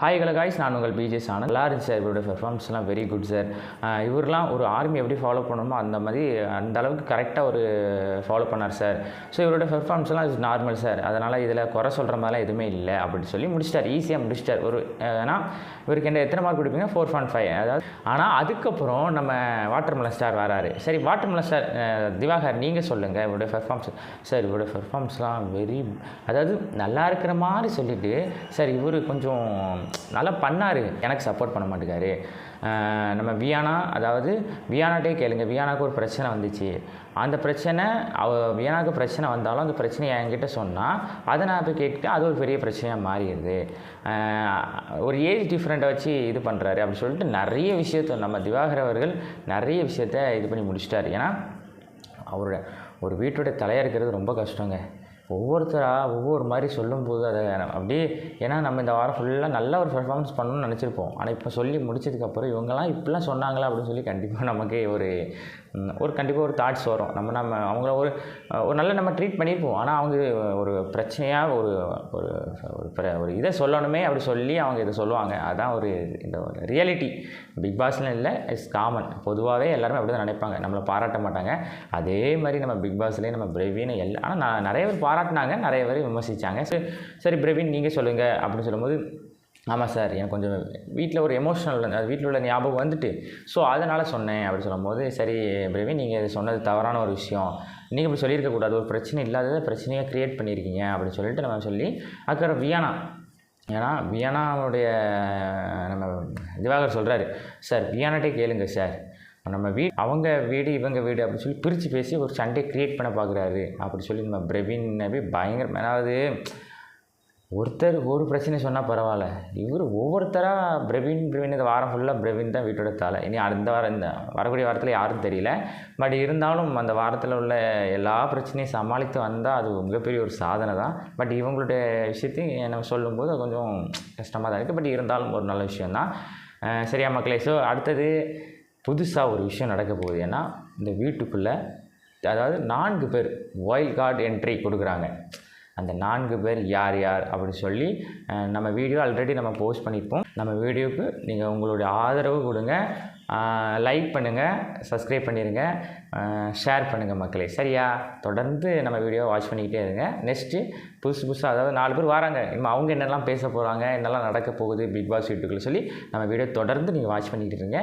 Hi hello guys நான் உங்கள் PJ channel நல்லா இருந்துச்சு சார் இவரோட பெர்ஃபார்மன்ஸ்லாம் வெரி குட் சார் இவரெலாம் ஒரு ஆர்மி எப்படி ஃபாலோ பண்ணணுமோ அந்த மாதிரி அந்த அளவுக்கு கரெக்டாக ஒரு ஃபாலோ பண்ணார் சார் ஸோ இவரோட பெர்ஃபார்மன்ஸ்லாம் இஸ் நார்மல் சார் அதனால் இதில் குறை சொல்கிற மாதிரிலாம் எதுவுமே இல்லை அப்படின்னு சொல்லி முடிச்சிட்டார். ஈஸியாக முடிச்சிட்டார். ஒரு ஏன்னா இவருக்கு என்ன எத்தனை மார்க் கொடுப்பீங்க? ஃபோர் பாயிண்ட் ஃபைவ் அதாவது ஆனால் அதுக்கப்புறம் நம்ம வாட்டர்மலன் ஸ்டார் வராரு. சரி வாட்டர்மெலன் ஸ்டார் திவாகர் நீங்கள் சொல்லுங்கள் இவருடைய பெர்ஃபார்ம்ஸ் சார் இவருடைய பெர்ஃபார்மன்ஸ்லாம் வெரி அதாவது நல்லா இருக்கிற மாதிரி சொல்லிவிட்டு சார் இவர் கொஞ்சம் நல்லா பண்ணார். எனக்கு சப்போர்ட் பண்ண மாட்டேங்காரு. நம்ம வியானா அதாவது வியானாட்டே கேளுங்க. வியானாக்கு ஒரு பிரச்சனை வந்துச்சு. அந்த பிரச்சனை அவ வியானாக்கு பிரச்சனை வந்தாலும் அந்த பிரச்சனையை என்கிட்ட சொன்னால் அதை நான் போய் கேட்டு அது ஒரு பெரிய பிரச்சனையாக மாறிடுது. ஒரு ஏஜ் டிஃப்ரெண்ட்டை வச்சு இது பண்ணுறாரு அப்படின்னு சொல்லிட்டு நிறைய விஷயத்த நம்ம திவாகர் அவர்கள் நிறைய விஷயத்த இது பண்ணி முடிச்சிட்டார். ஏன்னா அவரோட ஒரு வீட்டோட தலையாக இருக்கிறது ரொம்ப கஷ்டங்க. ஒவ்வொருத்தராக ஒவ்வொரு மாதிரி சொல்லும்போது அதை அப்படியே ஏன்னா நம்ம இந்த வாரம் ஃபுல்லாக நல்ல ஒரு பெர்ஃபார்மன்ஸ் பண்ணணும்னு நினச்சிருப்போம். ஆனால் இப்போ சொல்லி முடிச்சதுக்கப்புறம் இவங்கெல்லாம் இப்படிலாம் சொன்னாங்களா அப்படின்னு சொல்லி கண்டிப்பாக நமக்கு ஒரு ஒரு கண்டிப்பாக ஒரு தாட்ஸ் வரும். நம்ம நம்ம அவங்கள ஒரு ஒரு நல்ல நம்ம ட்ரீட் பண்ணியிருப்போம். ஆனால் அவங்க ஒரு பிரச்சனையாக ஒரு ஒரு ஒரு ஒரு இதை சொல்லணுமே அப்படி சொல்லி அவங்க இதை சொல்லுவாங்க. அதுதான் ஒரு இந்த ஒரு ரியாலிட்டி பிக் பாஸ்லாம் இல்லை இட்ஸ் காமன் பொதுவாகவே எல்லாருமே அப்படி தான் நினைப்பாங்க. நம்மளை பாராட்ட மாட்டாங்க. அதே மாதிரி நம்ம பிக் பாஸ்லேயே நம்ம பிரவீன் எல்லாம் ஆனால் நான் நிறைய பேர் பாராட்டினாங்க நிறைய பேர் விமர்சித்தாங்க சரி சரி பிரவீன் நீங்கள் சொல்லுங்கள் அப்படின்னு சொல்லும்போது ஆமாம் சார் எனக்கு கொஞ்சம் வீட்டில் ஒரு எமோஷனல் வீட்டில் உள்ள ஞாபகம் வந்துட்டு. ஸோ அதனால் சொன்னேன். அப்படி சொல்லும்போது சரி பிரவீன் நீங்கள் இது சொன்னது தவறான ஒரு விஷயம். நீங்கள் இப்படி சொல்லியிருக்கக்கூடாது ஒரு பிரச்சனை இல்லாததை பிரச்சனையாக க்ரியேட் பண்ணியிருக்கீங்க. அப்படின்னு சொல்லிட்டு நம்ம சொல்லி அதுக்கப்புறம் வியானா. ஏன்னா வியானாவுடைய நம்ம திவாகர் சொல்கிறாரு சார் வியானாட்டே கேளுங்க சார். நம்ம வீடு அவங்க வீடு இவங்க வீடு அப்படின்னு சொல்லி பிரித்து பேசி ஒரு சண்டே க்ரியேட் பண்ண பார்க்குறாரு அப்படி சொல்லி நம்ம பிரவீன் பயங்கர அதாவது ஒருத்தர் ஒரு பிரச்சனை சொன்னால் பரவாயில்ல. இவர் ஒவ்வொருத்தராக பிரவீன் பிரவீன் இந்த வாரம் ஃபுல்லாக பிரவீன் தான் வீட்டோட தலை. இனி அந்த வாரம் இந்த வரக்கூடிய வாரத்தில் யாரும் தெரியல. பட் இருந்தாலும் அந்த வாரத்தில் உள்ள எல்லா பிரச்சனையும் சமாளித்து வந்தால் அது மிகப்பெரிய ஒரு சாதனை தான். பட் இவங்களுடைய விஷயத்தையும் நம்ம சொல்லும்போது கொஞ்சம் கஷ்டமாக தான் இருக்குது பட் இருந்தாலும் ஒரு நல்ல விஷயந்தான் சரியா மக்களே ஸோ அடுத்தது புதுசாக ஒரு விஷயம் நடக்க போகுது ஏன்னா இந்த வீட்டுக்குள்ளே அதாவது நான்கு பேர் வைல்ட் கார்டு என்ட்ரி கொடுக்குறாங்க. அந்த நான்கு பேர் யார் யார் அப்படின்னு சொல்லி நம்ம வீடியோ ஆல்ரெடி நம்ம போஸ்ட் பண்ணியிருப்போம். நம்ம வீடியோவுக்கு நீங்கள் உங்களுடைய ஆதரவு கொடுங்க. லைக் பண்ணுங்கள் சப்ஸ்கிரைப் பண்ணிடுங்க ஷேர் பண்ணுங்கள் மக்களே. சரியா? தொடர்ந்து நம்ம வீடியோ வாட்ச் பண்ணிக்கிட்டே இருங்க. நெக்ஸ்ட்டு புதுசு புதுசாக அதாவது நாலு பேர் வராங்க. இனிமேல் அவங்க என்னெல்லாம் பேச போகிறாங்க என்னெல்லாம் நடக்க போகுது பிக் பாஸ் வீட்டுக்குள்ளே சொல்லி நம்ம வீடியோ தொடர்ந்து நீங்கள் வாட்ச் பண்ணிக்கிட்டு இருங்க.